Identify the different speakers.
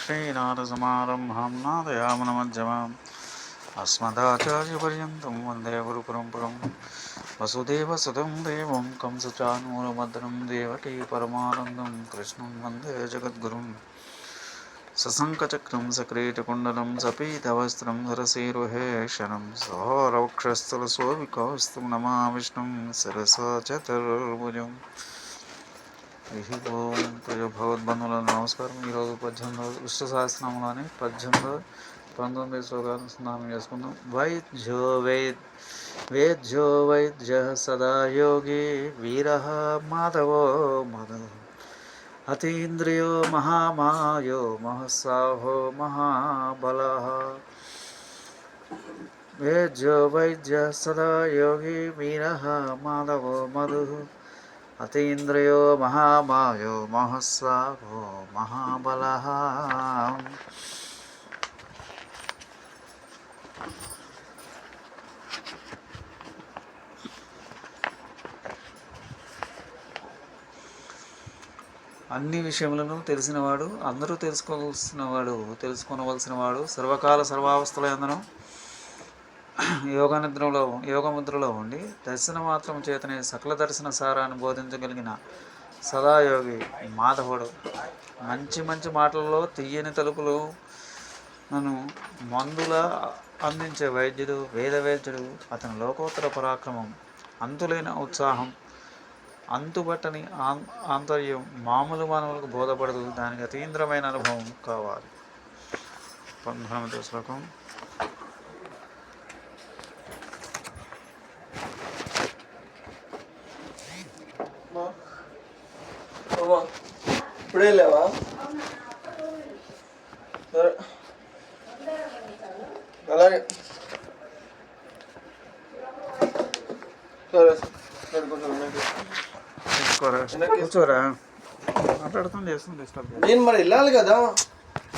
Speaker 1: श्रीनाथसमारम्भां नादयामनमज्जमाम् अस्मदाचार्यपर्यन्तं वन्दे गुरुपरम्परं वसुदेवसुतं देवं कंसचानूलभद्रं देवकी परमानन्दं कृष्णं वन्दे जगद्गुरुं सशङ्खचक्रं सक्रीटकुण्डलं सपीतवस्त्रं सरसीरुहेशनं सौरवक्षस्थलसोविकास्तं नमाविष्णुं सरसा चतुर्भुजम् హరి ఓం ప్రియ భగవద్బంధువులను నమస్కారం ఈరోజు పద్దెనిమిదో విష్ణు సహస్రనామంలోని పద్దెనిమిదో పంతొమ్మిది శ్లోకాలను స్నానం చేసుకుందాం వైద్యో వైద్ వేద్యో వైద్య సదా యోగి వీర మాధవో మధు అతీంద్రియో మహామాయో మహస్సాహో మహాబల వేద్యో వైద్య సదా యోగి వీర మాధవో మధు అతీంద్రియో మహామాయో మహస్సాహో మహాబల అన్ని విషయములను తెలిసినవాడు అందరూ తెలుసుకోవలసిన వాడు తెలుసుకొనవలసిన వాడు సర్వకాల సర్వావస్థల ఎందను యోగ నిద్రలో యోగ ముద్రలో ఉండి దర్శన మాత్రం చేతనే సకల దర్శన సారాన్ని బోధించగలిగిన సదాయోగి మాధవుడు. మంచి మంచి మాటలలో తీయని తలుపులు నన్ను మందుల అందించే వైద్యుడు వేద వైద్యుడు అతని లోకోత్తర పరాక్రమం అంతులేని ఉత్సాహం అంతుబట్టని ఆం- ఆంతర్యం మామూలు మానవులకు బోధపడదు. దానికి అతీంద్రమైన అనుభవం కావాలి. పంతొమ్మిదవ శ్లోకం.
Speaker 2: అమ్మా ఇప్పుడే లేవా సరే. అలాగే. సరే.
Speaker 1: కూర్చోరా. మాట్లాడుతుంది చేస్తుంది డిస్టర్బ్
Speaker 2: నేను మరి వెళ్ళాలి కదా.